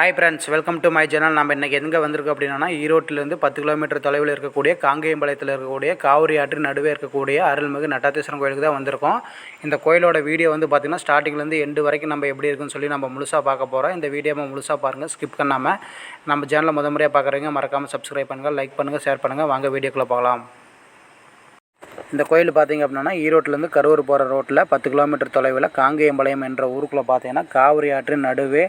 Hi friends welcome to my channel நம்ம இன்றைக்கி எங்கே வந்திருக்கோம் அப்படின்னா ஈரோட்டிலேருந்து பத்து கிலோமீட்டர் தொலைவில் இருக்கக்கூடிய காங்கேயம்பாளையத்தில் இருக்கக்கூடிய காவிரி ஆற்று நடுவே இருக்கக்கூடிய அருள்மிகு நட்டாத்தீஸ்வரன் கோயிலுக்கு தான் வந்திருக்கோம். இந்த கோயிலோட வீடியோ வந்து பார்த்திங்கன்னா ஸ்டார்டிங்லேருந்து எண்டு வரைக்கும் நம்ம எப்படி இருக்குன்னு சொல்லி நம்ம முழுசாக பார்க்க போகிறோம் இந்த வீடியோவை முழுசாக பாருங்கள் ஸ்கிப் பண்ணாமல் நம்ம சேனலை முத முறையாக பார்க்குறவங்க மறக்காமல் சப்ஸ்கிரைப் பண்ணுங்கள் லைக் பண்ணுங்கள் ஷேர் பண்ணுங்கள் வாங்க வீடியோக்குள்ளே போகலாம். இந்த கோயில் பார்த்தீங்க அப்படின்னா ஈரோட்டிலேருந்து கரூர் போகிற ரோட்டில் பத்து கிலோமீட்டர் தொலைவில் காங்கேயம்பாளையம் என்ற ஊருக்குள்ளே பார்த்தீங்கன்னா காவிரி ஆற்றின் நடுவே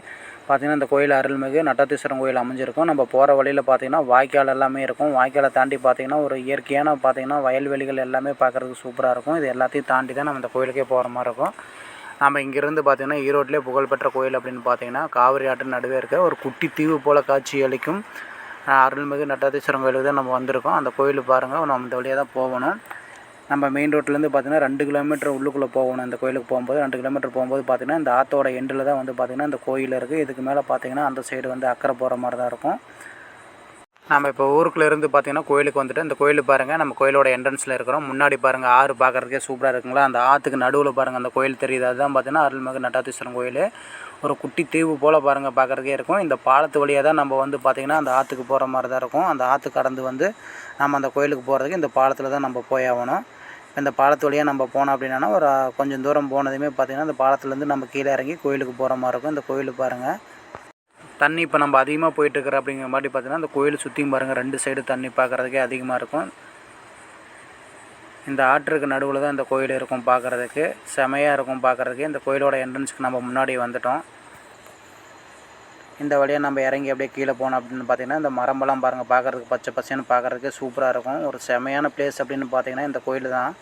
பார்த்திங்கன்னா இந்த கோயில் அருள்மிகு நட்டாத்தீஸ்வரன் கோயில் அமைஞ்சிருக்கும். நம்ம போகிற வழியில் பார்த்தீங்கன்னா வாய்க்கால் எல்லாமே இருக்கும். வாய்க்காலை தாண்டி பார்த்திங்கன்னா ஒரு இயற்கையான பார்த்திங்கன்னா வயல்வெளிகள் எல்லாமே பார்க்குறதுக்கு சூப்பராக இருக்கும். இது எல்லாத்தையும் தாண்டி தான் நம்ம இந்த கோயிலுக்கே போகிற மாதிரி இருக்கும். நம்ம இங்கேருந்து பார்த்திங்கன்னா ஈரோட்டிலே புகழ்பெற்ற கோயில் அப்படின்னு பார்த்தீங்கன்னா காவிரி ஆற்றின் நடுவே இருக்க ஒரு குட்டி தீவு போல் காட்சி அளிக்கும் அருள்மிகு நட்டாத்தீஸ்வரன் கோயிலுக்கு தான் நம்ம வந்திருக்கோம். அந்த கோயில் பாருங்கள் நம்ம இந்த வழியாக தான் போகணும். நம்ம மெயின் ரோட்லேருந்து பார்த்தீங்கன்னா ரெண்டு கிலோமீட்டர் உள்ளுக்குள்ளே போகணும். இந்த கோயிலுக்கு போகும்போது ரெண்டு கிலோமீட்டர் போகும்போது பார்த்தீங்கன்னா இந்த ஆற்றோட எண்டில் தான் வந்து பார்த்திங்கன்னா இந்த கோயில் இருக்குது இதுக்கு மேலே பார்த்தீங்கன்னா அந்த சைடு வந்து அக்கறை போகிற மாதிரி தான் இருக்கும். நம்ம இப்போ ஊருக்குள்ளே இருந்து பார்த்தீங்கன்னா கோயிலுக்கு வந்துட்டு இந்த கோயில் பாருங்கள் நம்ம கோயிலோட என்ட்ரன்ஸில் இருக்கிறோம். முன்னாடி பாருங்கள் ஆறு பார்க்குறதுக்கே சூப்பராக இருக்குங்களா? அந்த ஆற்றுக்கு நடுவில் பாருங்கள் அந்த கோயில் தெரியுது. அதுதான் பார்த்தீங்கன்னா அருள்மிகு நட்டாத்தீஸ்வரன் கோயில். ஒரு குட்டி தீவு போல் பாருங்கள் பார்க்குறதுக்கே இருக்கும். இந்த பாலத்து வழியாக தான் நம்ம வந்து பார்த்திங்கன்னா அந்த ஆற்றுக்கு போகிற மாதிரி தான் இருக்கும். அந்த ஆற்று கடந்து வந்து நம்ம அந்த கோயிலுக்கு போகிறதுக்கு இந்த பாலத்தில் தான் நம்ம போய் ஆகணும். இந்த பாலத்து வழியாக நம்ம போனோம் அப்படின்னா ஒரு கொஞ்சம் தூரம் போனதுமே பார்த்திங்கன்னா அந்த பாலத்துலேருந்து நம்ம கீழே இறங்கி கோயிலுக்கு போகிற மாதிரி இருக்கும். இந்த கோயில் பாருங்கள் தண்ணி இப்போ நம்ம அதிகமாக போயிட்டுருக்குற அப்படிங்கிற மாதிரி பார்த்தீங்கன்னா அந்த கோயில் சுற்றியும் பாருங்கள் ரெண்டு சைடு தண்ணி பார்க்குறதுக்கே அதிகமாக இருக்கும். இந்த ஆற்றுக்கு நடுவில் தான் இந்த கோயில் இருக்கும் பார்க்குறதுக்கு செமையாக இருக்கும் பார்க்குறதுக்கு இந்த கோயிலோட என்ட்ரன்ஸுக்கு நம்ம முன்னாடி வந்துட்டோம். இந்த வழியாக நம்ம இறங்கி அப்படியே கீழே போனோம் அப்படின்னு பார்த்தீங்கன்னா இந்த மரமெல்லாம் பாருங்கள் பார்க்குறதுக்கு பச்சை பச்சைன்னு பார்க்குறதுக்கு சூப்பராக இருக்கும். ஒரு செமையான பிளேஸ் அப்படின்னு பார்த்தீங்கன்னா இந்த கோயில் தான்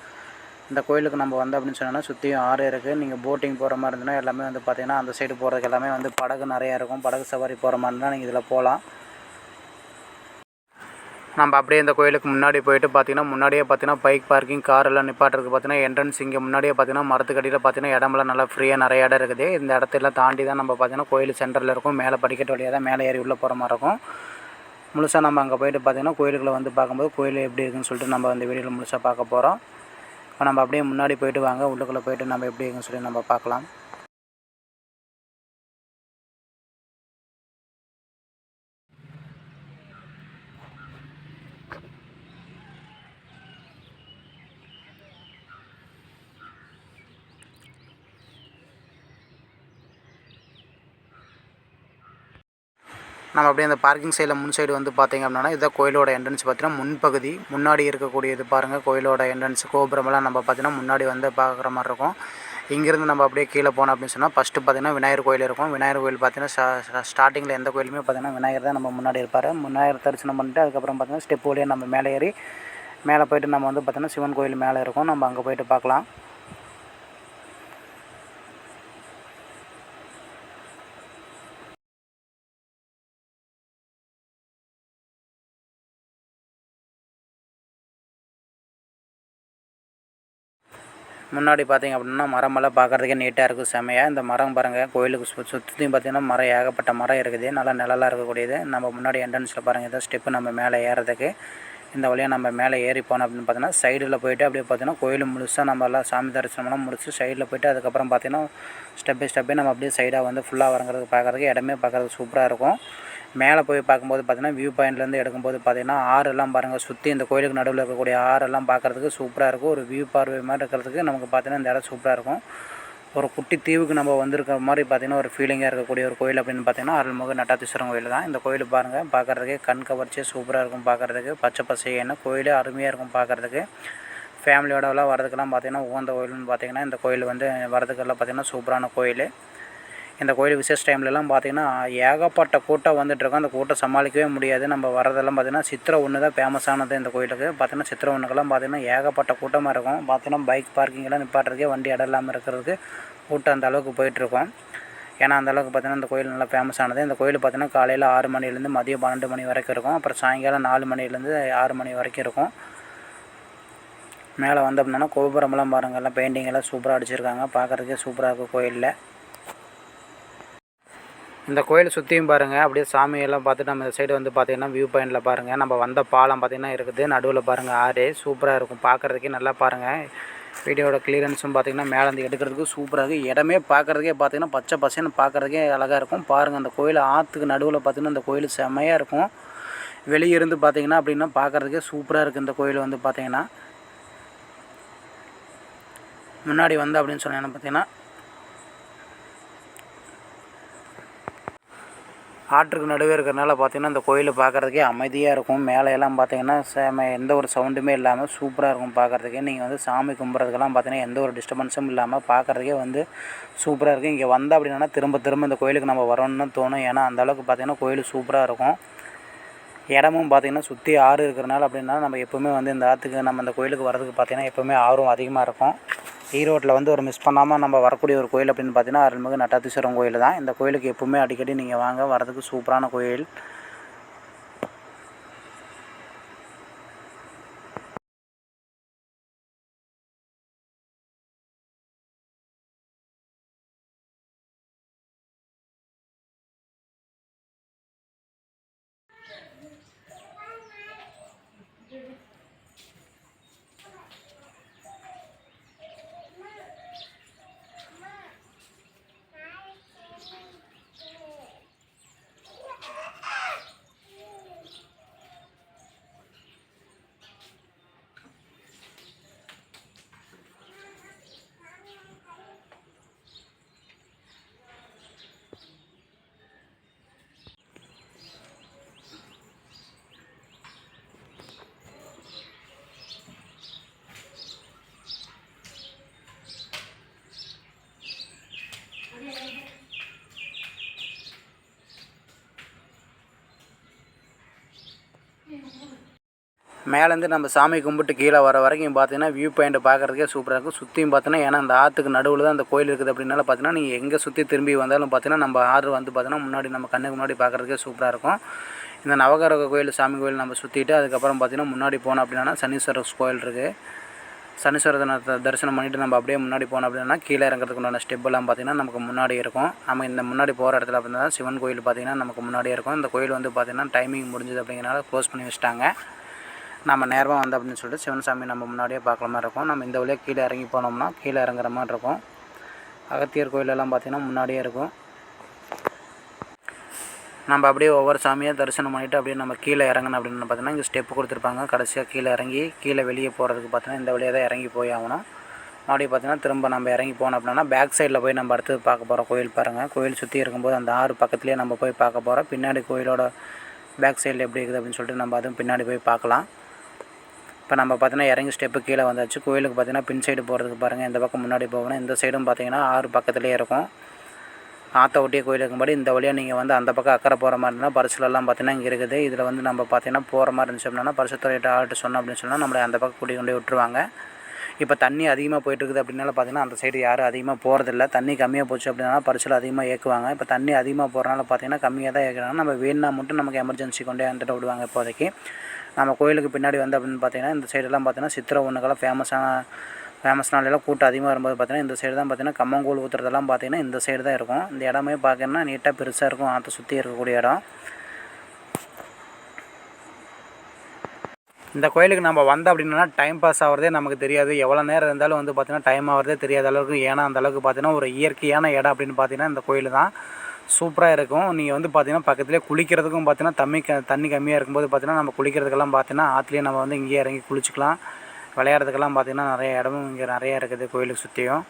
இந்த கோயிலுக்கு நம்ம வந்து அப்படின்னு சொன்னோன்னா சுற்றியும் ஆறு இருக்குது நீங்கள் போட்டிங் போகிற மாதிரி இருந்ததுன்னா எல்லாமே வந்து பார்த்தீங்கன்னா அந்த சைடு போகிறதுக்கு எல்லாமே வந்து படகு நிறையா இருக்கும். படகு சவாரி போகிற மாதிரி இருந்தால் நீங்கள் இதில் போகலாம் நம்ம அப்படியே இந்த கோயிலுக்கு முன்னாடி போயிட்டு பார்த்தீங்கன்னா முன்னாடியே பார்த்தீங்கன்னா பைக் பார்க்கிங் கார் எல்லாம் நிப்பாட்டுறதுக்கு பார்த்தீங்கன்னா என்ட்ரன்ஸ் இங்கே முன்னாடியே பார்த்தீங்கன்னா மரத்துக்கடியில் பார்த்தீங்கன்னா இடமெல்லாம் நல்லா ஃப்ரீயாக நிறைய இடம் இருக்குது. இந்த இடத்தெல்லாம் தாண்டி தான் நம்ம பார்த்தீங்கன்னா கோயில் சென்டரில் இருக்கும். மேலே படிக்கட்டு வழியாக தான் மேலே ஏறி உள்ளே போகிற மாதிரி இருக்கும். முழுசாக நம்ம அங்கே போயிட்டு பார்த்தீங்கன்னா கோயிலுக்குள்ளே வந்து பார்க்கும்போது கோயில் எப்படி இருக்குன்னு சொல்லிட்டு நம்ம அந்த வீடியோவில் முழுசாக பார்க்க போகிறோம் இப்போ நம்ம அப்படியே முன்னாடி போயிட்டு வாங்க உள்ளுக்குள்ளே போயிட்டு நம்ம எப்படி இருக்குன்னு சொல்லி நம்ம பார்க்கலாம். நம்ம அப்படியே அந்த பார்க்கிங் சைடில் முன் சைடு வந்து பார்த்தீங்க அப்படின்னா இதான் கோயிலோட என்ட்ரன்ஸ் பார்த்தீங்கன்னா முன்பகுதி. முன்னாடி இருக்கக்கூடியது பாருங்கள் கோயிலோட என்ட்ரன்ஸ் கோபுரமெல்லாம் நம்ம பார்த்தீங்கன்னா முன்னாடி வந்து பார்க்குற மாதிரி இருக்கும். இங்கேருந்து நம்ம அப்படியே கீழே போனோம் அப்படின்னு சொன்னால் ஃபஸ்ட்டு பார்த்தீங்கன்னா விநாயகர் கோயில் இருக்கும். விநாயகர் கோயில் பார்த்தீங்கன்னா ஸ்டார்டிங்கில் எந்த கோயிலுமே பார்த்தீங்கன்னா விநாயகர் தான் நம்ம முன்னாடி இருப்பார். விநாயகர் தரிசனம் பண்ணிட்டு அதுக்கப்புறம் பார்த்தீங்கன்னா ஸ்டெப் வழியாக நம்ம மேலே ஏறி மேலே போயிட்டு நம்ம வந்து பார்த்தீங்கன்னா சிவன் கோயில் மேலே இருக்கும். நம்ம அங்கே போயிட்டு பார்க்கலாம் முன்னாடி பார்த்திங்க அப்படின்னா மரமெல்லாம் பார்க்குறதுக்கே நீட்டாக இருக்கும் செமையாக இந்த மரம் பாருங்கள் கோயிலுக்கு சு சுற்றியும் பார்த்திங்கன்னா மரம் ஏகப்பட்ட மரம் இருக்குது. நல்லா நிழலாக இருக்கக்கூடியது. நம்ம முன்னாடி என்ட்ரன்ஸில் பாருங்கள் ஏதோ ஸ்டெப்பு நம்ம மேலே ஏறதுக்கு. இந்த வழியாக நம்ம மேலே ஏறி போனோம் அப்படின்னு பார்த்தீங்கன்னா சைடில் போயிட்டு அப்படியே பார்த்தீங்கன்னா கோயில் முழுசாக நம்ம எல்லாம் சாமி தரிசனம்லாம் முடிச்சு சைடில் போயிட்டு அதுக்கப்புறம் பார்த்தீங்கன்னா ஸ்டெப் பை ஸ்டெப்பே நம்ம அப்படியே சைடாக வந்து ஃபுல்லாக வரங்கிறதுக்கு பார்க்குறதுக்கு இடமே பார்க்குறதுக்கு சூப்பராக இருக்கும். மேலே போய் பார்க்கும்போது பார்த்தீங்கன்னா வியூ பாயிண்ட்லேருந்து எடுக்கும்போது பார்த்தீங்கன்னா ஆறெல்லாம் பாருங்கள் சுற்றி இந்த கோயிலுக்கு நடுவில் இருக்கக்கூடிய ஆறெல்லாம் பார்க்குறதுக்கு சூப்பராக இருக்கும். ஒரு வியூ பார்வை மாதிரி இருக்கிறதுக்கு நமக்கு பார்த்தீங்கன்னா இந்த இடம் சூப்பராக இருக்கும். ஒரு குட்டி தீவுக்கு நம்ம வந்திருக்கிற மாதிரி பார்த்தீங்கன்னா ஒரு ஃபீலிங்காக இருக்கக்கூடிய ஒரு கோயில் அப்படின்னு பார்த்தீங்கன்னா அருள்மிகு நட்டாத்தீஸ்வரன் கோயில் தான். இந்த கோயில் பாருங்கள் பார்க்குறதுக்கு கண் கவர்ச்சியாக சூப்பராக இருக்கும் பார்க்குறதுக்கு. பச்சை பசைன்னு கோயில் அருமையாக இருக்கும் பார்க்குறதுக்கு. ஃபேமிலியோடலாம் வரதுக்கெல்லாம் பார்த்தீங்கன்னா உகந்த கோயில்னு பார்த்தீங்கன்னா இந்த கோயில் வந்து வரதுக்கெல்லாம் பார்த்தீங்கன்னா சூப்பரான கோயில். இந்த கோயில் விசேஷ டைம்லலாம் பார்த்தீங்கன்னா ஏகப்பட்ட கூட்டம் வந்துட்டுருக்கோம். அந்த கூட்டம் சமாளிக்கவே முடியாது. நம்ம வரதெல்லாம் பார்த்தீங்கன்னா சித்திரை ஒன்று தான் ஃபேமஸானது இந்த கோயிலுக்கு. பார்த்தீங்கன்னா சித்திரை ஒன்றுக்கெல்லாம் பார்த்தீங்கன்னா ஏகப்பட்ட கூட்டமாக இருக்கும். பார்த்திங்கன்னா பைக் பார்க்கிங்கெல்லாம் நிப்பாட்டுறதுக்கே வண்டி இடம் இல்லாமல் இருக்கிறதுக்கு கூட்டம் அந்த அளவுக்கு போயிட்டுருக்கும். ஏன்னா அந்த அளவுக்கு பார்த்தீங்கன்னா இந்த கோயில் நல்லா ஃபேமஸானது இந்த கோயில் பார்த்தீங்கன்னா காலையில் ஆறு மணிலேருந்து மதியம் பன்னெண்டு மணி வரைக்கும் இருக்கும். அப்புறம் சாயங்காலம் நாலு மணிலேருந்து ஆறு மணி வரைக்கும் இருக்கும். மேலே வந்தோம்னா கோபுரமெல்லாம் பாருங்கள் எல்லாம் பெயிண்டிங்கெல்லாம் சூப்பராக அடிச்சிருக்காங்க. பார்க்குறதுக்கே சூப்பராக இருக்கும் கோயிலில். இந்த கோயிலை சுற்றியும் பாருங்கள் அப்படியே சாமியெல்லாம் பார்த்துட்டு நம்ம இந்த சைடு வந்து பார்த்தீங்கன்னா வியூ பாயிண்டில் பாருங்கள் நம்ம வந்த பாலம் பார்த்தீங்கன்னா இருக்குது. நடுவில் பாருங்கள் ஆறு சூப்பராக இருக்கும். பார்க்குறதுக்கே நல்லா பாருங்கள் வீடியோட கிளியரன்ஸும் பார்த்தீங்கன்னா மேலேருந்து எடுக்கிறதுக்கு சூப்பராக இருக்குது இடமே பார்க்குறதுக்கே பார்த்தீங்கன்னா பச்சை பசேன்னு பார்க்குறதுக்கே அழகாக இருக்கும். பாருங்கள் அந்த கோயில் ஆற்றுக்கு நடுவில் பார்த்தீங்கன்னா அந்த கோயில் செம்மையாக இருக்கும். வெளியே இருந்து பார்த்திங்கன்னா அப்படின்னா பார்க்குறதுக்கே சூப்பராக இருக்குது இந்த கோயில் வந்து பார்த்திங்கன்னா. முன்னாடி வந்து அப்படின்னு சொன்னீங்கன்னா பார்த்தீங்கன்னா ஆற்றுக்கு நடுவே இருக்கிறனால பார்த்தீங்கன்னா இந்த கோயிலை பார்க்குறதுக்கே அமைதியாக இருக்கும். மேலேயெல்லாம் பார்த்தீங்கன்னா சேம எந்த ஒரு சவுண்டுமே இல்லாமல் சூப்பராக இருக்கும் பார்க்குறதுக்கே. நீங்கள் வந்து சாமி கும்பிட்றதுக்கெல்லாம் பார்த்தீங்கன்னா எந்த ஒரு டிஸ்டர்பன்ஸும் இல்லாமல் பார்க்குறதுக்கே வந்து சூப்பராக இருக்குது இங்கே வந்தால் அப்படின்னா திரும்ப திரும்ப இந்த கோயிலுக்கு நம்ம வரணும்னு தோணும். ஏன்னா அந்த அளவுக்கு பார்த்தீங்கன்னா கோயில் சூப்பராக இருக்கும். இடமும் பார்த்திங்கன்னா சுற்றி ஆறு இருக்கிறனால அப்படின்னா நம்ம எப்போவுமே வந்து இந்த ஆற்றுக்கு நம்ம இந்த கோயிலுக்கு வரதுக்கு பார்த்திங்கன்னா எப்போவுமே ஆர்வம் அதிகமாக இருக்கும். ஈரோட்டில் வந்து ஒரு மிஸ் பண்ணாமல் நம்ம வரக்கூடிய ஒரு கோயில் அப்படின்னு பார்த்தீங்கன்னா அருள்மிகு நட்டாத்தீஸ்வரன் கோயில் தான் இந்த கோயிலுக்கு எப்போவுமே அடிக்கடி நீங்கள் வாங்க வரதுக்கு சூப்பரான கோயில். மேலேருந்து நம்ம சாமி கும்பிட்டு கீழே வர வரைக்கும் பார்த்தீங்கன்னா வியூ பாயிண்ட் பார்க்குறதுக்கே சூப்பராக இருக்கும். சுற்றியும் பார்த்தீங்கன்னா ஏன்னா அந்த ஆற்றுக்கு நடுவில் தான் அந்த கோயில் இருக்குது அப்படின்னால பார்த்தீங்கன்னா நீங்கள் எங்கே சுற்றி திரும்பி வந்தாலும் பார்த்தீங்கன்னா நம்ம ஆறு வந்து பார்த்தீங்கன்னா முன்னாடி நம்ம கண்ணுக்கு முன்னாடி பார்க்குறதுக்கே சூப்பராக இருக்கும். இந்த நவகரக கோயில் சாமி கோயில் நம்ம சுற்றிட்டு அதுக்கப்புறம் பார்த்தீங்கன்னா முன்னாடி போனோம் அப்படின்னா சனீஸ்வரர் கோயில் இருக்குது சனீஸ்வரத்தை தரிசனம் பண்ணிவிட்டு நம்ம அப்படியே முன்னாடி போனோம் அப்படின்னா கீழே இறங்குறதுக்கு உண்டான ஸ்டெப்பெல்லாம் பார்த்தீங்கன்னா நமக்கு முன்னாடி இருக்கும். நம்ம இந்த முன்னாடி போகிற இடத்துல அப்படின்னா சிவன் கோயில் பார்த்தீங்கன்னா நமக்கு முன்னாடியே இருக்கும். இந்த கோயில் வந்து பார்த்தீங்கன்னா டைமிங் முடிஞ்சது அப்படிங்கிறனால க்ளோஸ் பண்ணி வச்சுட்டாங்க. நம்ம நேரமாக வந்தோம் அப்படின்னு சொல்லிட்டு சிவன் சாமி நம்ம முன்னாடியே பார்க்குற மாதிரி இருக்கும். நம்ம இந்த வழியாக கீழே இறங்கி போனோம்னா கீழே இறங்குற மாதிரி இருக்கும். அகத்தியர் கோயிலெல்லாம் பார்த்திங்கன்னா முன்னாடியே இருக்கும். நம்ம அப்படியே ஒவ்வொரு சாமியாக தரிசனம் பண்ணிவிட்டு அப்படியே நம்ம கீழே இறங்கணும் அப்படின்னு பார்த்தீங்கன்னா இங்கே ஸ்டெப்பு கொடுத்துருப்பாங்க. கடைசியாக கீழே இறங்கி கீழே வெளியே போகிறதுக்கு பார்த்தீங்கன்னா இந்த வழியாக தான் இறங்கி போய் ஆகணும். மறுபடியும் பார்த்தீங்கன்னா திரும்ப நம்ம இறங்கி போனோம் அப்படின்னா பேக் சைடில் போய் நம்ம அடுத்து பார்க்க போகிறோம் கோயில் பாருங்கள் கோயில் சுற்றி இருக்கும்போது அந்த ஆறு பக்கத்துலேயே நம்ம போய் பார்க்க போகிறோம் பின்னாடி கோயிலோட பேக் சைடில் எப்படி இருக்குது அப்படின்னு சொல்லிட்டு நம்ம அதுவும் பின்னாடி போய் பார்க்கலாம். இப்போ நம்ம பார்த்தீங்கன்னா இறங்கி ஸ்டெப்பு கீழே வந்தாச்சு. கோயிலுக்கு பார்த்தீங்கன்னா பின் சைடு போகிறதுக்கு பாருங்கள் இந்த பக்கம் முன்னாடி போகணும். இந்த சைடும் பார்த்தீங்கன்னா ஆறு பக்கத்துலேயே இருக்கும். ஆற்ற ஒட்டிய கோயில் இருக்கும்போது இந்த வழியாக நீங்கள் வந்து அந்த பக்கம் அக்கறை போகிற மாதிரி இருந்தால் பரிசுலெல்லாம் பார்த்தீங்கன்னா இங்கே இருக்குது. இதில் வந்து நம்ம பார்த்தீங்கன்னா போகிற மாதிரி இருந்துச்சு அப்படின்னா பரிசுத்துறையிட்ட ஆள்கிட்ட சொன்னோம் அப்படின்னு சொன்னால் நம்மளை அந்த பக்கம் கூட்டி கொண்டு விட்டுருவாங்க. இப்போ தண்ணி அதிகமாக போயிட்டுருக்குது அப்படின்னால பார்த்தீங்கன்னா அந்த சைடு யாரும் அதிகமாக போகிறதில்ல தண்ணி கம்மியாக போச்சு அப்படின்னா பரிசில் அதிகமாக ஏற்றுவாங்க இப்போ தண்ணி அதிகமாக போகிறனால பார்த்தீங்கன்னா கம்மியாக தான் ஏற்கிறாங்க நம்ம வேணுனா மட்டும் நமக்கு எமர்ஜென்சி கொண்டே வந்துட்டு விடுவாங்க இப்போதைக்கு. நம்ம கோயிலுக்கு பின்னாடி வந்து அப்படின்னு பார்த்தீங்கன்னா இந்த சைடெல்லாம் பார்த்தீங்கன்னா சித்திரை ஒன்றுக்கெல்லாம் ஃபேமஸான ஃபேமஸ் நாளெல்லாம் கூட்டம் அதிகமாக வரும்போது பார்த்தீங்கன்னா இந்த சைடு தான் பார்த்தீங்கன்னா கம்மங்கூழ் ஊற்றுறதெல்லாம் பார்த்தீங்கன்னா இந்த சைடு தான் இருக்கும். இந்த இடமே பார்க்கணுன்னா நீட்டாக பெருசாக இருக்கும். ஆற்றை சுற்றி இருக்கக்கூடிய இடம். இந்த கோயிலுக்கு நம்ம வந்தோம் அப்படின்னா டைம் பாஸ் ஆகிறதே நமக்கு தெரியாது. எவ்வளோ நேரம் இருந்தாலும் வந்து பார்த்திங்கன்னா டைம் ஆகிறதே தெரியாத அளவுக்கு ஏன்னா அந்த அளவுக்கு பார்த்தீங்கன்னா ஒரு இயற்கையான இடம் அப்படின்னு பார்த்தீங்கன்னா இந்த கோயில் தான் சூப்பராக இருக்கும். நீங்கள் வந்து பார்த்தீங்கன்னா பக்கத்துலேயே குளிக்கிறதுக்கும் பார்த்தீங்கன்னா தண்ணி க தண்ணி கம்மியாக இருக்கும்போது பார்த்தீங்கன்னா நம்ம குளிக்கிறதுக்கெல்லாம் பார்த்தீங்கன்னா ஆற்றுலேயே நம்ம வந்து இங்கேயே இறங்கி குளிச்சிக்கலாம். விளையாடுறதுக்கெல்லாம் பார்த்தீங்கன்னா நிறைய இடமும் இங்கே நிறையா இருக்குது கோயிலுக்கு சுற்றியும்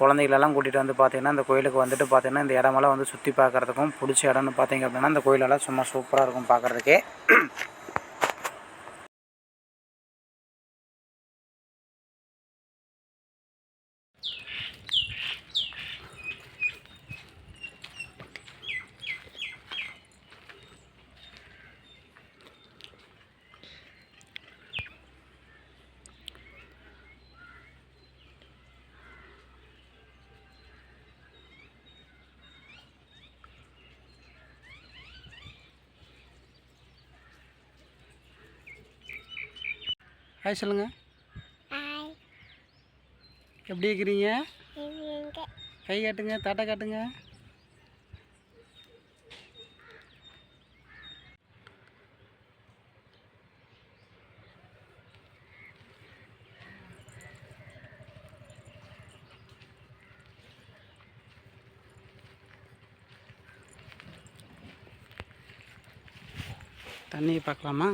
குழந்தைகளெல்லாம் கூட்டிகிட்டு வந்து பார்த்தீங்கன்னா இந்த கோயிலுக்கு வந்துட்டு பார்த்தீங்கன்னா இந்த இடமெல்லாம் வந்து சுற்றி பார்க்குறதுக்கும் பிடிச்ச இடம்னு பார்த்தீங்க அப்படின்னா இந்த கோயிலெல்லாம் சும்மா சூப்பராக இருக்கும் பார்க்குறதுக்கே ஹாய் சொல்லுங்கள் எப்படி இருக்கிறீங்க? கை காட்டுங்க தாட்டை காட்டுங்க. தண்ணியை பார்க்கலாமா?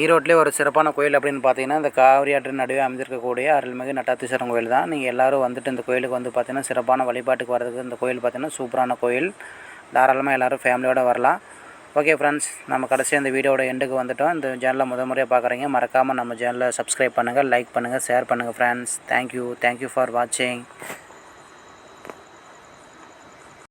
ஈரோட்டிலே ஒரு சிறப்பான கோயில் அப்படின்னு பார்த்தீங்கன்னா இந்த காவிரி ஆற்றின் நடுவே அமைந்திருக்கக்கூடிய அருள்மிகு நட்டாத்தீஸ்வரன் கோயில் தான். நீங்கள் எல்லோரும் வந்துட்டு இந்த கோயிலுக்கு வந்து பார்த்தீங்கன்னா சிறப்பான வழிபாட்டுக்கு வரதுக்கு இந்த கோயில் பார்த்தீங்கன்னா சூப்பரான கோயில். தாராளமாக எல்லோரும் ஃபேமிலியோடு வரலாம். ஓகே ஃப்ரெண்ட்ஸ் நம்ம கடைசியாக இந்த வீடியோட எண்டுக்கு வந்துட்டோம். இந்த சேனலை முத முறையாக பார்க்குறீங்க மறக்காமல் நம்ம சேனலை சப்ஸ்கிரைப் பண்ணுங்கள் லைக் பண்ணுங்கள் ஷேர் பண்ணுங்கள் ஃப்ரெண்ட்ஸ் தேங்க்யூ தேங்க்யூ ஃபார் வாட்சிங்